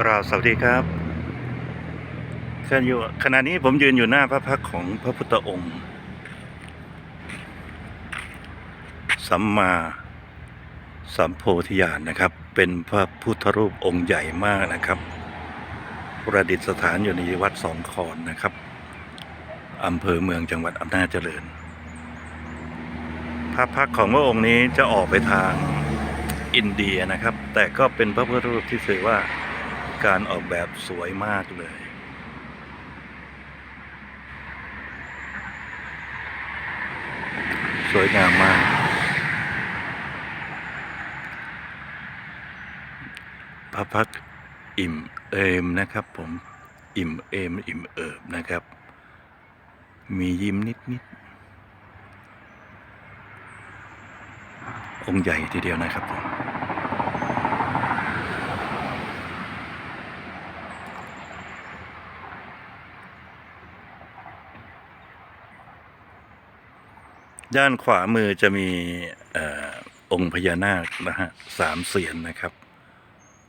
กราบสวัสดีครับขณะอยู่ขณะนี้ผมยืนอยู่หน้าพระพักของพระพุทธองค์ สัมมาสัมโพธิญาณนะครับ เป็นพระพุทธรูปองค์ใหญ่มากนะครับ ประดิษฐานอยู่ในวัดสองคอนนะครับอำเภอเมืองจังหวัดอำนาจเจริญ พระพักของพระองค์นี้จะออกไปทางอินเดียนะครับ แต่ก็เป็นพระพุทธรูปที่ถือว่า การออกแบบสวยมากเลย สวยงามมาก พระพักอิ่มเอมนะครับผมอิ่มเอมอิ่มเอิบนะครับ มียิ้มนิดนิดองค์ใหญ่ทีเดียวนะครับผม ด้านขวามือจะมีออองค์พญานาคนะฮะสามเสียนนะครับ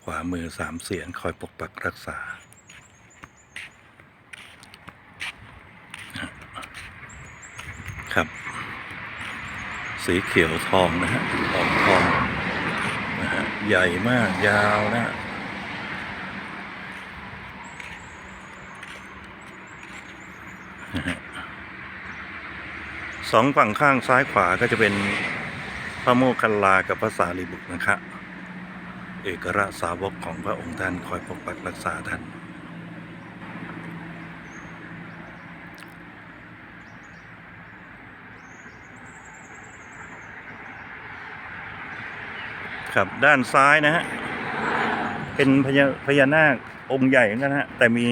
ขวามือสามเสียนคอยปกปักรักษา ครับ สีเขียวทองนะฮะออกทองนะฮะใหญ่มากยาวนะฮะนะฮะ สองฝั่งข้างซ้ายขวาก็จะเป็นพระโมคคัลลากับพระสารีบุตรนะครับเอกราสาวกของพระองค์ท่านคอยปกปักรักษาท่าน ครับด้านซ้ายนะฮะ เป็นพญาพญานาคองค์ใหญ่นกันฮะ แต่มี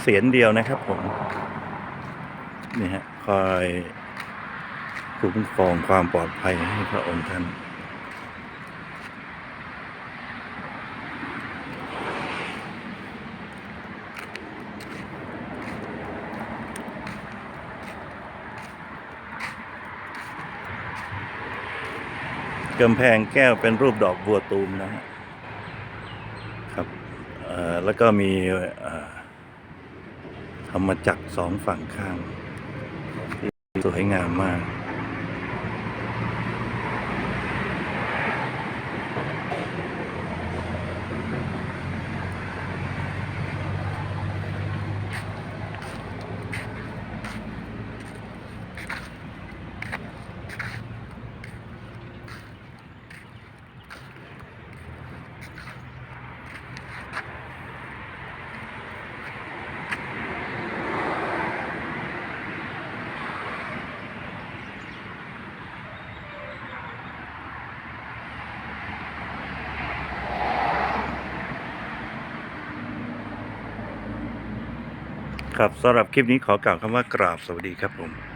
เสียนเดียวนะครับผม นี่ฮะ คอยคุ้มครองความปลอดภัยให้พระองค์ท่าน กำแพงแก้วเป็นรูปดอกบัวตูมนะฮะครับแล้วก็มีธรรมจักรสองฝั่งข้าง สวยงามมาก ครับสำหรับคลิปนี้ขอกล่าวคำว่ากราบสวัสดีครับผม